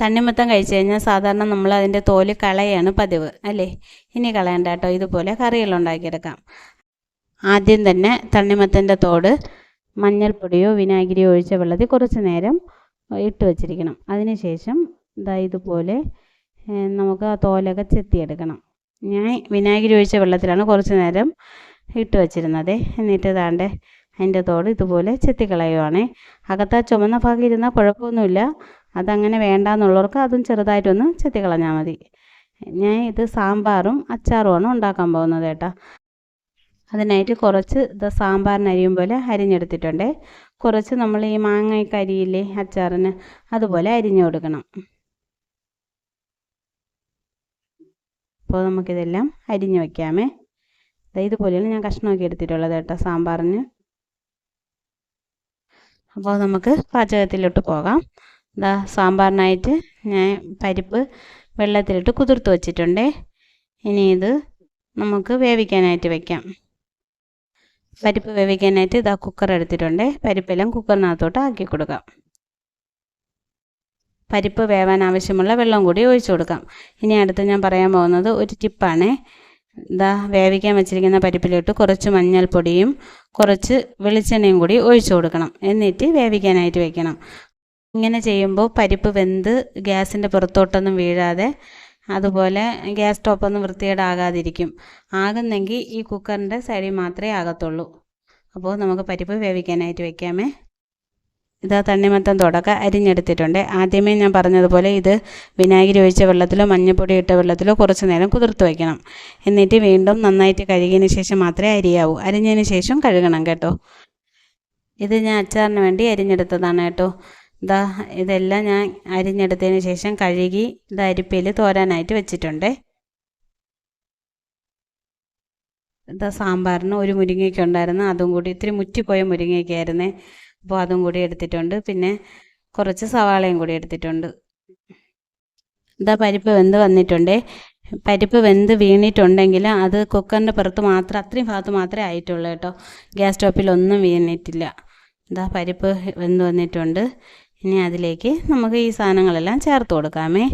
തണ്ണിമത്തം കഴിച്ചു കഴിഞ്ഞാൽ സാധാരണ നമ്മൾ അതിന്റെ തോൽ കളയാണ് പതിവ് അല്ലേ? ഇനി കളയണ്ട കേട്ടോ. ഇതുപോലെ കറികളുണ്ടാക്കിയെടുക്കാം ആദ്യം തന്നെ തണ്ണിമത്തന്റെ തോട് മഞ്ഞൾപ്പൊടിയോ വിനാഗിരിയോ ഒഴിച്ച വെള്ളത്തിൽ കുറച്ച് നേരം ഇട്ട് വച്ചിരിക്കണം. അതിനുശേഷം ഇതാ ഇതുപോലെ നമുക്ക് ആ തോലൊക്കെ ചെത്തിയെടുക്കണം. ഞാൻ വിനാഗിരി ഒഴിച്ച വെള്ളത്തിലാണ് കുറച്ച് നേരം ഇട്ട് വച്ചിരുന്നത്. എന്നിട്ട് ഇതാണ്ട് അതിന്റെ തോട് ഇതുപോലെ ചെത്തിക്കളയുവാണേ. അകത്ത് ആ ചുമന്ന ഭാഗം ഇരുന്നാൽ കുഴപ്പമൊന്നുമില്ല. അതങ്ങനെ വേണ്ടാന്നുള്ളവർക്ക് അതും ചെറുതായിട്ടൊന്ന് ചെത്തിക്കളഞ്ഞാൽ മതി. ഞാൻ ഇത് സാമ്പാറും അച്ചാറുമാണ് ഉണ്ടാക്കാൻ പോകുന്നത് കേട്ടോ. അതിനായിട്ട് കുറച്ച് ഇത് സാമ്പാറിന് അരിയും പോലെ അരിഞ്ഞെടുത്തിട്ടുണ്ട്. കുറച്ച് നമ്മൾ ഈ മാങ്ങയ്ക്ക് അരിയില്ലേ അച്ചാറിന് അതുപോലെ അരിഞ്ഞു കൊടുക്കണം. അപ്പോൾ നമുക്കിതെല്ലാം അരിഞ്ഞു വയ്ക്കാമേ ഇതുപോലെയാണ് ഞാൻ കഷ്ണമൊക്കെ എടുത്തിട്ടുള്ളത് കേട്ടോ സാമ്പാറിന്. അപ്പോൾ നമുക്ക് പാചകത്തിലോട്ട് പോകാം. ഇതാ സാമ്പാറിനായിട്ട് ഞാൻ പരിപ്പ് വെള്ളത്തിലിട്ട് കുതിർത്ത് വച്ചിട്ടുണ്ടേ. ഇനി ഇത് നമുക്ക് വേവിക്കാനായിട്ട് വെക്കാം. പരിപ്പ് വേവിക്കാനായിട്ട് ഇതാ കുക്കർ എടുത്തിട്ടുണ്ട്. പരിപ്പെല്ലാം കുക്കറിനകത്തോട്ട് ആക്കി കൊടുക്കാം. പരിപ്പ് വേവാൻ ആവശ്യമുള്ള വെള്ളം കൂടി ഒഴിച്ചു കൊടുക്കാം. ഇനി അടുത്ത് ഞാൻ പറയാൻ പോകുന്നത് ഒരു ടിപ്പാണ്. ഇതാ വേവിക്കാൻ വെച്ചിരിക്കുന്ന പരിപ്പിലിട്ട് കുറച്ച് മഞ്ഞൾപ്പൊടിയും കുറച്ച് വെളിച്ചെണ്ണയും കൂടി ഒഴിച്ചു കൊടുക്കണം. എന്നിട്ട് വേവിക്കാനായിട്ട് വെക്കണം. ഇങ്ങനെ ചെയ്യുമ്പോൾ പരിപ്പ് വെന്ത് ഗ്യാസിന്റെ പുറത്തോട്ടൊന്നും വീഴാതെ അതുപോലെ ഗ്യാസ് സ്റ്റോപ്പൊന്നും വൃത്തികേടാകാതിരിക്കും. ആകുന്നെങ്കിൽ ഈ കുക്കറിന്റെ സൈഡിൽ മാത്രമേ ആകത്തുള്ളൂ. അപ്പോൾ നമുക്ക് പരിപ്പ് വേവിക്കാനായിട്ട് വെക്കാമേ. ഇതാ തണ്ണിമത്തം തുടക്ക അരിഞ്ഞെടുത്തിട്ടുണ്ട്. ആദ്യമേ ഞാൻ പറഞ്ഞതുപോലെ ഇത് വിനാഗിരി ഒഴിച്ച വെള്ളത്തിലോ മഞ്ഞൾപ്പൊടി ഇട്ട വെള്ളത്തിലോ കുറച്ച് നേരം കുതിർത്ത് വയ്ക്കണം എന്നിട്ട് വീണ്ടും നന്നായിട്ട് കഴുകിയതിന് ശേഷം മാത്രമേ അരിയാവൂ. അരിഞ്ഞതിന് ശേഷം കഴുകണം കേട്ടോ. ഇത് ഞാൻ അച്ചാറിന് വേണ്ടി അരിഞ്ഞെടുത്തതാണ് കേട്ടോ. ഇതാ ഇതെല്ലാം ഞാൻ അരിഞ്ഞെടുത്തതിന് ശേഷം കഴുകി ഇത് അരിപ്പയിൽ തോരാനായിട്ട് വെച്ചിട്ടുണ്ട്. ഇതാ സാമ്പാറിന് ഒരു മുരിങ്ങയ്ക്ക ഉണ്ടായിരുന്നു. അതും കൂടി ഇത്തിരി മുറ്റിപ്പോയ മുരിങ്ങയ്ക്കായിരുന്നേ അപ്പോൾ അതും കൂടി എടുത്തിട്ടുണ്ട്. പിന്നെ കുറച്ച് സവാളയും കൂടി എടുത്തിട്ടുണ്ട്. ഇതാ പരിപ്പ് വെന്ത് വന്നിട്ടുണ്ട്. പരിപ്പ് വെന്ത് വീണിട്ടുണ്ടെങ്കിൽ അത് കുക്കറിന്റെ പുറത്ത് മാത്രം അത്രയും ഭാഗത്ത് മാത്രമേ ആയിട്ടുള്ളൂ കേട്ടോ. ഗ്യാസ് സ്റ്റോപ്പിലൊന്നും വീണിട്ടില്ല. ഇതാ പരിപ്പ് വെന്ത് വന്നിട്ടുണ്ട്. ഇനി അതിലേക്ക് നമുക്ക് ഈ സാധനങ്ങളെല്ലാം ചേർത്ത് കൊടുക്കാമേ.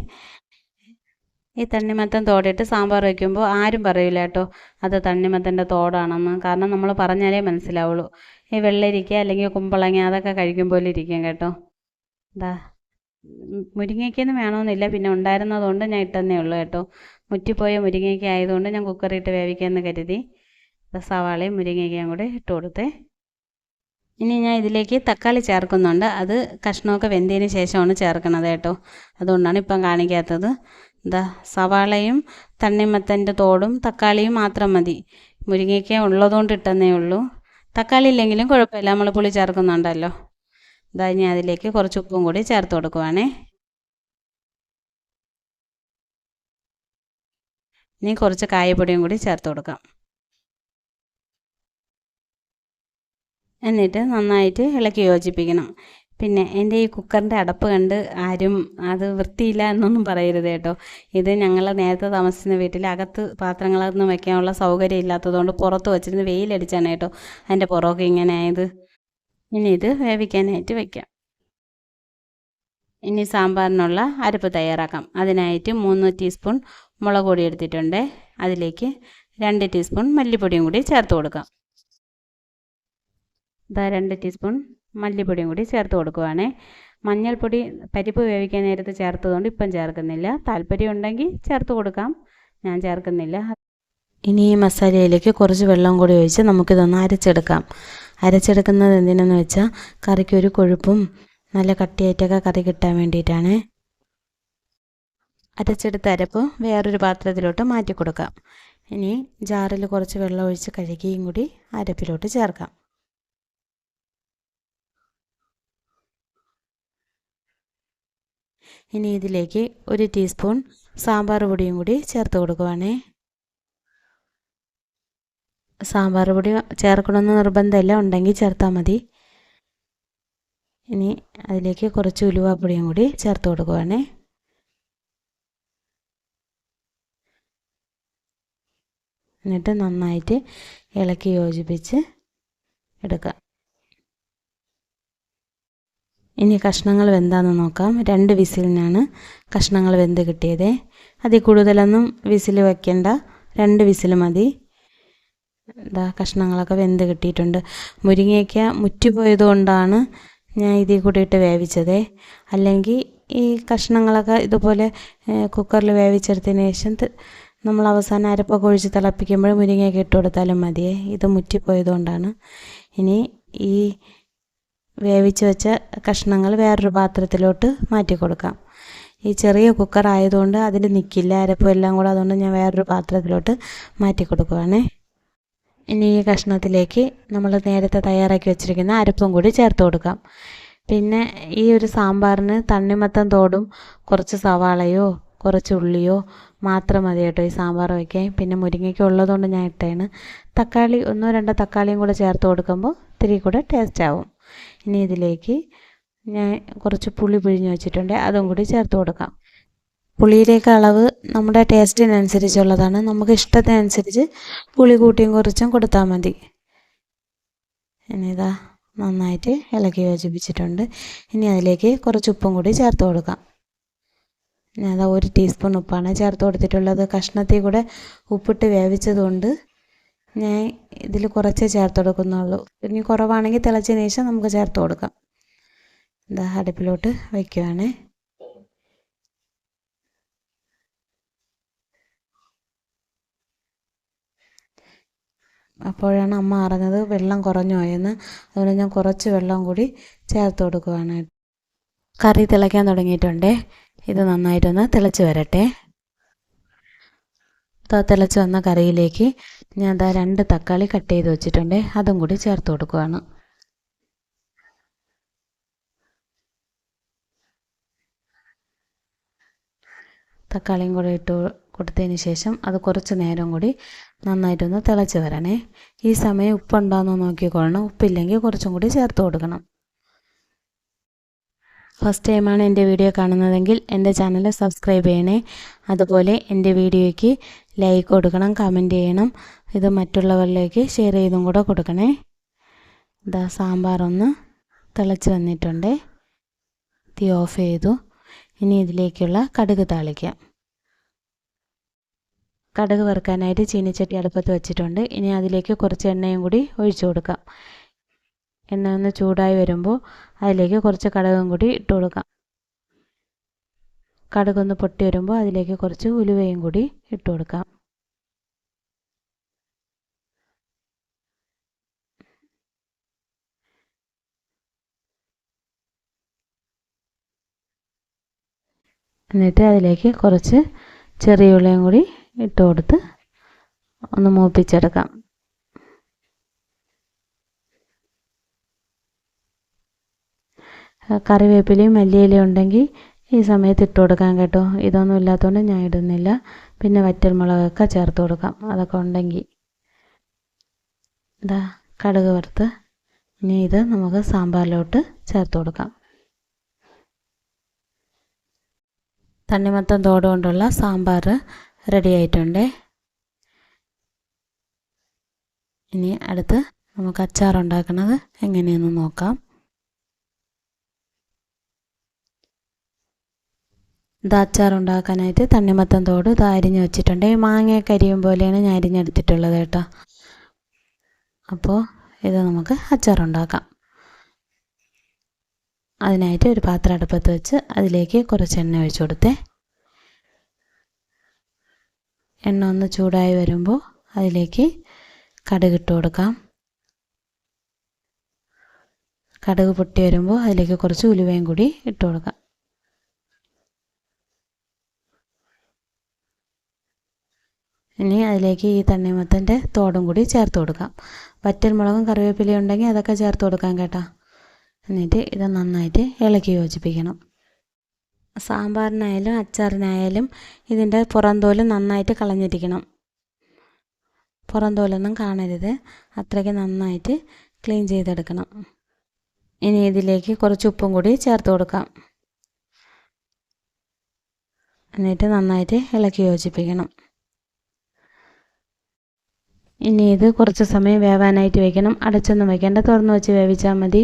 ഈ തണ്ണിമത്തൻ തോടിട്ട് സാമ്പാർ വയ്ക്കുമ്പോൾ ആരും പറയില്ല കേട്ടോ അത് തണ്ണിമത്തന്റെ തോടാണെന്ന്. കാരണം നമ്മൾ പറഞ്ഞാലേ മനസ്സിലാവുള്ളൂ. ഈ വെള്ളരിക്ക അല്ലെങ്കിൽ കുമ്പളങ്ങ അതൊക്കെ കഴിക്കും പോലെ ഇരിക്കും കേട്ടോ. എന്താ മുരിങ്ങയ്ക്കൊന്നും വേണമെന്നില്ല. പിന്നെ ഉണ്ടായിരുന്നതുകൊണ്ട് ഞാൻ ഇട്ടെന്നേ ഉള്ളൂ കേട്ടോ. മുറ്റിപ്പോയ മുരിങ്ങയ്ക്ക ആയതുകൊണ്ട് ഞാൻ കുക്കറിട്ട് വേവിക്കാമെന്ന് കരുതി. സവാളയും മുരിങ്ങയ്ക്കയും കൂടെ ഇട്ട് കൊടുത്തേ. ഇനി ഞാൻ ഇതിലേക്ക് തക്കാളി ചേർക്കുന്നുണ്ട്. അത് കഷ്ണമൊക്കെ വെന്തതിന് ശേഷമാണ് ചേർക്കണത് കേട്ടോ. അതുകൊണ്ടാണ് ഇപ്പം കാണിക്കാത്തത്. എന്താ സവാളയും തണ്ണിമത്തന്റെ തോടും തക്കാളിയും മാത്രം മതി. മുരിങ്ങയ്ക്ക ഉള്ളതുകൊണ്ട് ഇട്ടെന്നേ ഉള്ളൂ. തക്കാളി ഇല്ലെങ്കിലും കുഴപ്പമില്ല. നമ്മൾ പുളി ചേർക്കുന്നുണ്ടല്ലോ. ഇതാ ഇനി അതിലേക്ക് കുറച്ച് ഉപ്പും കൂടി ചേർത്ത് കൊടുക്കുവാണേ. ഇനി കുറച്ച് കായപ്പൊടിയും കൂടി ചേർത്ത് കൊടുക്കാം. എന്നിട്ട് നന്നായിട്ട് ഇളക്കി യോജിപ്പിക്കണം. പിന്നെ എന്റെ ഈ കുക്കറിന്റെ അടപ്പ് കണ്ട് ആരും അത് വൃത്തിയില്ല എന്നൊന്നും പറയരുത് കേട്ടോ. ഇത് ഞങ്ങൾ നേരത്തെ താമസിക്കുന്ന വീട്ടിൽ അകത്ത് പാത്രങ്ങളൊന്നും വെക്കാനുള്ള സൗകര്യം ഇല്ലാത്തതുകൊണ്ട് പുറത്ത് വെച്ചിരുന്ന് വെയിലടിച്ചാണ് കേട്ടോ അതിന്റെ പുറമൊക്കെ ഇങ്ങനെ ആയത്. ഇനി ഇത് വേവിക്കാനായിട്ട് വെക്കാം. ഇനി സാമ്പാറിനുള്ള അരപ്പ് തയ്യാറാക്കാം. അതിനായിട്ട് മൂന്ന് ടീസ്പൂൺ മുളക് പൊടി എടുത്തിട്ടുണ്ട്. അതിലേക്ക് രണ്ട് ടീസ്പൂൺ മല്ലിപ്പൊടിയും കൂടി ചേർത്ത് കൊടുക്കാം. ഇതാ രണ്ട് ടീസ്പൂൺ മല്ലിപ്പൊടിയും കൂടി ചേർത്ത് കൊടുക്കുവാണേ. മഞ്ഞൾപ്പൊടി പരിപ്പ് വേവിക്കാൻ നേരത്ത് ചേർത്തതുകൊണ്ട് ഇപ്പം ചേർക്കുന്നില്ല. താല്പര്യം ഉണ്ടെങ്കിൽ ചേർത്ത് കൊടുക്കാം. ഞാൻ ചേർക്കുന്നില്ല. ഇനി ഈ മസാലയിലേക്ക് കുറച്ച് വെള്ളം കൂടി ഒഴിച്ച് നമുക്കിതൊന്ന് അരച്ചെടുക്കാം. അരച്ചെടുക്കുന്നത് എന്തിനെന്ന് വെച്ചാൽ കറിക്ക് ഒരു കൊഴുപ്പും നല്ല കട്ടിയായിട്ടൊക്കെ കറി കിട്ടാൻ വേണ്ടിയിട്ടാണ്. അരച്ചെടുത്ത അരപ്പ് വേറൊരു പാത്രത്തിലോട്ട് മാറ്റി കൊടുക്കാം ഇനി ജാറിൽ കുറച്ച് വെള്ളം ഒഴിച്ച് കഴുകിയും കൂടി അരപ്പിലോട്ട് ചേർക്കാം. ഇനി ഇതിലേക്ക് ഒരു ടീസ്പൂൺ സാമ്പാർ പൊടിയും കൂടി ചേർത്ത് കൊടുക്കുവാണേ. സാമ്പാർ പൊടി ചേർക്കണമെന്ന് നിർബന്ധമില്ല. ഉണ്ടെങ്കിൽ ചേർത്താൽ മതി. ഇനി അതിലേക്ക് കുറച്ച് ഉലുവാപ്പൊടിയും കൂടി ചേർത്ത് കൊടുക്കുവാണേ. എന്നിട്ട് നന്നായിട്ട് ഇളക്കി യോജിപ്പിച്ച് എടുക്കുക ഇനി കഷ്ണങ്ങൾ വെന്താന്ന് നോക്കാം. രണ്ട് വിസിലിനാണ് കഷ്ണങ്ങൾ വെന്ത് കിട്ടിയത്. അതിൽ കൂടുതലൊന്നും വിസിൽ വയ്ക്കേണ്ട രണ്ട് വിസിൽ മതി. ഇതാ കഷ്ണങ്ങളൊക്കെ വെന്ത് കിട്ടിയിട്ടുണ്ട്. മുരിങ്ങയ്ക്ക മുറ്റിപ്പോയത് കൊണ്ടാണ് ഞാൻ ഇതിൽ കൂടിയിട്ട് വേവിച്ചത്. അല്ലെങ്കിൽ ഈ കഷ്ണങ്ങളൊക്കെ ഇതുപോലെ കുക്കറിൽ വേവിച്ചെടുത്തതിന് ശേഷം നമ്മൾ അവസാനം അരപ്പൊക്കെ ഒഴിച്ച് തിളപ്പിക്കുമ്പോൾ മുരിങ്ങയൊക്കെ ഇട്ട് കൊടുത്താലും മതിയേ. ഇത് മുറ്റിപ്പോയത് കൊണ്ടാണ് ഇനി ഈ വേവിച്ച് വെച്ച കഷ്ണങ്ങൾ വേറൊരു പാത്രത്തിലോട്ട് മാറ്റി കൊടുക്കാം. ഈ ചെറിയ കുക്കർ ആയതുകൊണ്ട് അതിൽ നിൽക്കില്ല അരപ്പും എല്ലാം കൂടെ അതുകൊണ്ട് ഞാൻ വേറൊരു പാത്രത്തിലോട്ട് മാറ്റി കൊടുക്കുവാണേ. ഇനി ഈ കഷ്ണത്തിലേക്ക് നമ്മൾ നേരത്തെ തയ്യാറാക്കി വെച്ചിരിക്കുന്ന അരപ്പും കൂടി ചേർത്ത് കൊടുക്കാം. പിന്നെ ഈ ഒരു സാമ്പാറിന് തണ്ണിമത്തം തോടും കുറച്ച് സവാളയോ കുറച്ച് ഉള്ളിയോ മാത്രം മതി കേട്ടോ ഈ സാമ്പാർ വയ്ക്കാൻ. പിന്നെ മുരിങ്ങയ്ക്ക് ഉള്ളതുകൊണ്ട് ഞാൻ ഇട്ടേണ്. തക്കാളി ഒന്നോ രണ്ടോ തക്കാളിയും കൂടെ ചേർത്ത് കൊടുക്കുമ്പോൾ ഇത്തിരി കൂടെ ടേസ്റ്റ് ആവും. ഇനി ഇതിലേക്ക് ഞാൻ കുറച്ച് പുളി പിഴിഞ്ഞ് വെച്ചിട്ടുണ്ട്. അതും കൂടി ചേർത്ത് കൊടുക്കാം. പുളിയിലേക്ക് അളവ് നമ്മുടെ ടേസ്റ്റിനനുസരിച്ചുള്ളതാണ് നമുക്ക് ഇഷ്ടത്തിനനുസരിച്ച് പുളി കൂട്ടിയും കുറച്ചും കൊടുത്താൽ മതി. ഇനി ഇതാ നന്നായിട്ട് ഇളക്കി യോജിപ്പിച്ചിട്ടുണ്ട്. ഇനി അതിലേക്ക് കുറച്ച് ഉപ്പും കൂടി ചേർത്ത് കൊടുക്കാം. ഞാൻ ഒരു ടീസ്പൂൺ ഉപ്പാണ് ചേർത്ത് കൊടുത്തിട്ടുള്ളത്. കഷ്ണത്തിൽ കൂടെ ഉപ്പിട്ട് വേവിച്ചതുകൊണ്ട് ഞാൻ ഇതിൽ കുറച്ചേ ചേർത്ത് കൊടുക്കുന്നുള്ളൂ. ഇനി കുറവാണെങ്കിൽ തിളച്ചതിന് ശേഷം നമുക്ക് ചേർത്ത് കൊടുക്കാം. എന്താ അടുപ്പിലോട്ട് വയ്ക്കുവാണേ. അപ്പോഴാണ് അമ്മ അറിഞ്ഞത് വെള്ളം കുറഞ്ഞു പോയെന്ന്. അതുകൊണ്ട് ഞാൻ കുറച്ച് വെള്ളം കൂടി ചേർത്ത് കൊടുക്കുവാണ്. കറി തിളയ്ക്കാൻ തുടങ്ങിയിട്ടുണ്ട്. ഇത് നന്നായിട്ടൊന്ന് തിളച്ച് വരട്ടെ. തിളച്ച് വന്ന കറിയിലേക്ക് ഞാൻ ദാ രണ്ട് തക്കാളി കട്ട് ചെയ്ത് വെച്ചിട്ടുണ്ട്. അതും കൂടി ചേർത്ത് കൊടുക്കുവാണ്. തക്കാളിയും കൂടെ ഇട്ട് കൊടുത്തതിന് ശേഷം അത് കുറച്ച് നേരം കൂടി നന്നായിട്ടൊന്ന് തിളച്ച് വരണേ. ഈ സമയം ഉപ്പുണ്ടോയെന്ന് നോക്കിക്കൊള്ളണം. ഉപ്പില്ലെങ്കിൽ കുറച്ചും കൂടി ചേർത്ത് കൊടുക്കണം. ഫസ്റ്റ് ടൈമാണ് എന്റെ വീഡിയോ കാണുന്നതെങ്കിൽ എന്റെ ചാനൽ സബ്സ്ക്രൈബ് ചെയ്യണേ. അതുപോലെ എന്റെ വീഡിയോയ്ക്ക് ലൈക്ക് കൊടുക്കണം കമന്റ് ചെയ്യണം. ഇത് മറ്റുള്ളവരിലേക്ക് ഷെയർ ചെയ്തും കൂടെ കൊടുക്കണേ. ഇതാ സാമ്പാർ ഒന്ന് തിളച്ച് വന്നിട്ടുണ്ട്. തീ ഓഫ് ചെയ്തു. ഇനി ഇതിലേക്കുള്ള കടുക് താളിക്കാം. കടുക് വറുക്കാനായിട്ട് ചീനിച്ചട്ടി അടുപ്പത്ത് വെച്ചിട്ടുണ്ട്. ഇനി അതിലേക്ക് കുറച്ച് എണ്ണയും കൂടി ഒഴിച്ചു കൊടുക്കാം. എണ്ണ ഒന്ന് ചൂടായി വരുമ്പോൾ അതിലേക്ക് കുറച്ച് കടുകും കൂടി ഇട്ട് കൊടുക്കാം. കടുകൊന്ന് പൊട്ടി വരുമ്പോൾ അതിലേക്ക് കുറച്ച് ഉലുവയും കൂടി ഇട്ട് കൊടുക്കാം. എന്നിട്ട് അതിലേക്ക് കുറച്ച് ചെറിയ ഉള്ളിയും കൂടി ഇട്ട് കൊടുത്ത് ഒന്ന് മൂപ്പിച്ചെടുക്കാം. കറിവേപ്പിലയും മല്ലിയിലയും ഉണ്ടെങ്കിൽ ഈ സമയത്ത് ഇട്ട് കൊടുക്കാം കേട്ടോ. ഇതൊന്നും ഇല്ലാത്തതുകൊണ്ട് ഞാൻ ഇടുന്നില്ല. പിന്നെ വറ്റൽമുളകൊക്കെ ചേർത്ത് കൊടുക്കാം. അതൊക്കെ ഉണ്ടെങ്കിൽ ഇതാ കടുക് വറുത്ത് ഇനി ഇത് നമുക്ക് സാമ്പാറിലോട്ട് ചേർത്ത് കൊടുക്കാം. തണ്ണിമത്തം തോട് കൊണ്ടുള്ള സാമ്പാർ റെഡി ആയിട്ടുണ്ട്. ഇനി അടുത്ത് നമുക്ക് അച്ചാർ ഉണ്ടാക്കുന്നത് എങ്ങനെയെന്ന് നോക്കാം. ഇത് അച്ചാർ ഉണ്ടാക്കാനായിട്ട് തണ്ണിമത്തൻ തോട് ഇത് അരിഞ്ഞ് വെച്ചിട്ടുണ്ട്. ഈ മാങ്ങയൊക്കെ അരിയും പോലെയാണ് ഞാൻ അരിഞ്ഞെടുത്തിട്ടുള്ളത് കേട്ടോ. അപ്പോൾ ഇത് നമുക്ക് അച്ചാർ ഉണ്ടാക്കാം അതിനായിട്ട് ഒരു പാത്രം അടുപ്പത്ത് വെച്ച് അതിലേക്ക് കുറച്ച് എണ്ണ ഒഴിച്ചു കൊടുത്തേ. എണ്ണ ഒന്ന് ചൂടായി വരുമ്പോൾ അതിലേക്ക് കടുക് ഇട്ട് കൊടുക്കാം. കടുക് പൊട്ടി വരുമ്പോൾ അതിലേക്ക് കുറച്ച് ഉലുവയും കൂടി ഇട്ട് കൊടുക്കാം. ഇനി അതിലേക്ക് ഈ തണ്ണിമത്തന്റെ തോടും കൂടി ചേർത്ത് കൊടുക്കാം. വറ്റൽമുളകും കറിവേപ്പിലയും ഉണ്ടെങ്കിൽ അതൊക്കെ ചേർത്ത് കൊടുക്കാം കേട്ടോ. എന്നിട്ട് ഇത് നന്നായിട്ട് ഇളക്കി യോജിപ്പിക്കണം. സാമ്പാറിനായാലും അച്ചാറിനായാലും ഇതിന്റെ പുറന്തോൽ നന്നായിട്ട് കളഞ്ഞിരിക്കണം. പുറന്തോലൊന്നും കാണരുത്. അത്രയ്ക്ക് നന്നായിട്ട് ക്ലീൻ ചെയ്തെടുക്കണം. ഇനി ഇതിലേക്ക് കുറച്ച് ഉപ്പും കൂടി ചേർത്ത് കൊടുക്കാം. എന്നിട്ട് നന്നായിട്ട് ഇളക്കി യോജിപ്പിക്കണം. ഇനി ഇത് കുറച്ച് സമയം വേവാനായിട്ട് വെക്കണം. അടച്ചൊന്നും വെക്കേണ്ട. തുറന്ന് വെച്ച് വേവിച്ചാൽ മതി.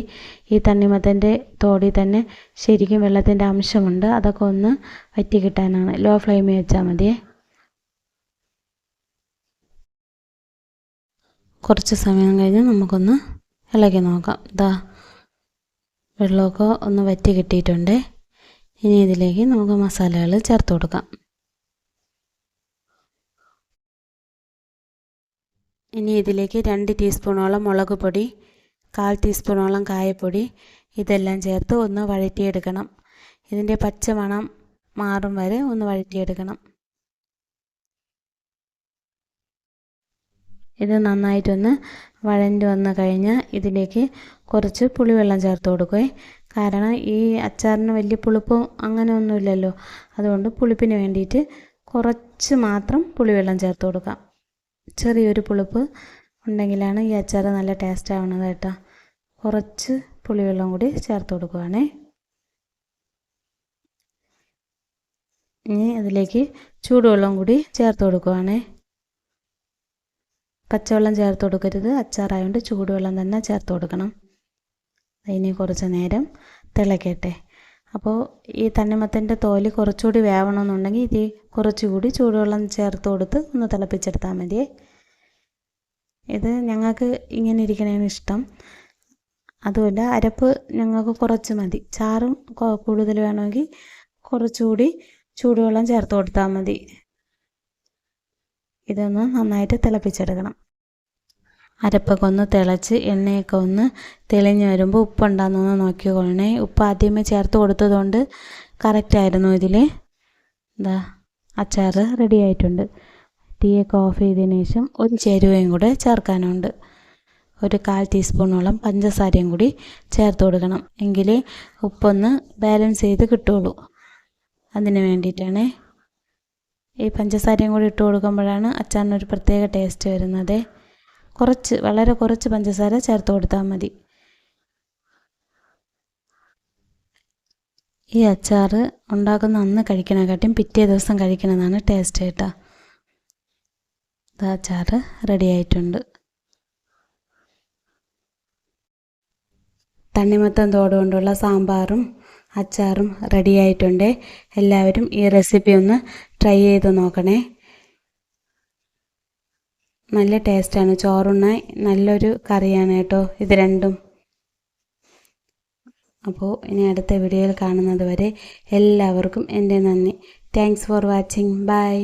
ഈ തണ്ണിമത്തന്റെ തോടി തന്നെ ശരിക്കും വെള്ളത്തിന്റെ അംശമുണ്ട്. അതൊക്കെ ഒന്ന് വറ്റി കിട്ടാനാണ്. ലോ ഫ്ലെയിമിൽ വെച്ചാൽ മതി. കുറച്ച് സമയം കഴിഞ്ഞ് നമുക്കൊന്ന് ഇളക്കി നോക്കാം. ഇതാ വെള്ളമൊക്കെ ഒന്ന് വറ്റി കിട്ടിയിട്ടുണ്ട്. ഇനി ഇതിലേക്ക് നമുക്ക് മസാലകൾ ചേർത്ത് കൊടുക്കാം. ഇനി ഇതിലേക്ക് രണ്ട് ടീസ്പൂണോളം മുളക് പൊടി കാൽ ടീസ്പൂണോളം കായപ്പൊടി ഇതെല്ലാം ചേർത്ത് ഒന്ന് വഴറ്റിയെടുക്കണം. ഇതിന്റെ പച്ച മണം മാറും വരെ ഒന്ന് വഴറ്റിയെടുക്കണം. ഇത് നന്നായിട്ടൊന്ന് വഴഞ്ഞു വന്ന് കഴിഞ്ഞാൽ ഇതിലേക്ക് കുറച്ച് പുളിവെള്ളം ചേർത്ത് കൊടുക്കുവേ. കാരണം ഈ അച്ചാറിന് വലിയ പുളിപ്പും അങ്ങനെ ഒന്നുമില്ലല്ലോ അതുകൊണ്ട് പുളിപ്പിന് വേണ്ടിയിട്ട് കുറച്ച് മാത്രം പുളിവെള്ളം ചേർത്ത് കൊടുക്കാം. ചെറിയൊരു പുളിപ്പ് ഉണ്ടെങ്കിലാണ് ഈ അച്ചാർ നല്ല ടേസ്റ്റ് ആവുന്നത് കേട്ടോ. കുറച്ച് പുളിവെള്ളം കൂടി ചേർത്ത് കൊടുക്കുവാണേ. ഇനി അതിലേക്ക് ചൂടുവെള്ളം കൂടി ചേർത്ത് കൊടുക്കുവാണേ. പച്ചവെള്ളം ചേർത്ത് കൊടുക്കരുത്. അച്ചാറായതുകൊണ്ട് ചൂടുവെള്ളം തന്നെ ചേർത്ത് കൊടുക്കണം. അതിന് കുറച്ച് നേരം തിളക്കട്ടെ. അപ്പോൾ ഈ തണ്ണിമത്തന്റെ തോൽ കുറച്ചുകൂടി വേവണമെന്നുണ്ടെങ്കിൽ ഇത് കുറച്ചുകൂടി ചൂടുവെള്ളം ചേർത്ത് കൊടുത്ത് ഒന്ന് തിളപ്പിച്ചെടുത്താൽ മതിയേ ഇത് ഞങ്ങൾക്ക് ഇങ്ങനെ ഇരിക്കണേന് ഇഷ്ടം. അതുമല്ല അരപ്പ് ഞങ്ങൾക്ക് കുറച്ച് മതി. ചാറും കൂടുതൽ വേണമെങ്കിൽ കുറച്ചുകൂടി ചൂടുവെള്ളം ചേർത്ത് കൊടുത്താൽ മതി. ഇതൊന്ന് നന്നായിട്ട് തിളപ്പിച്ചെടുക്കണം. അരപ്പൊക്കെ ഒന്ന് തിളച്ച് എണ്ണയൊക്കെ ഒന്ന് തെളിഞ്ഞ് വരുമ്പോൾ ഉപ്പുണ്ടാകുന്നൊന്ന് നോക്കിക്കൊള്ളണേ. ഉപ്പ് ആദ്യമേ ചേർത്ത് കൊടുത്തതുകൊണ്ട് കറക്റ്റായിരുന്നു ഇതിൽ എന്താ അച്ചാർ റെഡി ആയിട്ടുണ്ട്. തീയൊക്കെ ഓഫ് ചെയ്തതിന് ശേഷം ഒരു ചേരുവയും കൂടെ ചേർക്കാനുണ്ട്. ഒരു കാൽ ടീസ്പൂണോളം പഞ്ചസാരയും കൂടി ചേർത്ത് കൊടുക്കണം. എങ്കിലേ ഉപ്പൊന്ന് ബാലൻസ് ചെയ്ത് കിട്ടുള്ളൂ. അതിന് വേണ്ടിയിട്ടാണ്. ഈ പഞ്ചസാരയും കൂടി ഇട്ട് കൊടുക്കുമ്പോഴാണ് അച്ചാറിനൊരു പ്രത്യേക ടേസ്റ്റ് വരുന്നത്. കുറച്ച് വളരെ കുറച്ച് പഞ്ചസാര ചേർത്ത് കൊടുത്താൽ മതി. ഈ അച്ചാർ ഉണ്ടാക്കുന്ന അന്ന് കഴിക്കണേക്കാട്ടും പിറ്റേ ദിവസം കഴിക്കണതാണ് ടേസ്റ്റ് കേട്ടോ അച്ചാർ റെഡി ആയിട്ടുണ്ട്. തണ്ണിമത്തം തോട് കൊണ്ടുള്ള സാമ്പാറും അച്ചാറും റെഡി ആയിട്ടുണ്ട്. എല്ലാവരും ഈ റെസിപ്പി ഒന്ന് ട്രൈ ചെയ്ത് നോക്കണേ. നല്ല ടേസ്റ്റാണ്. ചോറുണ്ണാൻ നല്ലൊരു കറിയാണ് കേട്ടോ ഇത് രണ്ടും. അപ്പോൾ ഇനി അടുത്ത വീഡിയോയിൽ കാണുന്നത് വരെ എല്ലാവർക്കും എന്റെ നന്ദി. Thanks for watching bye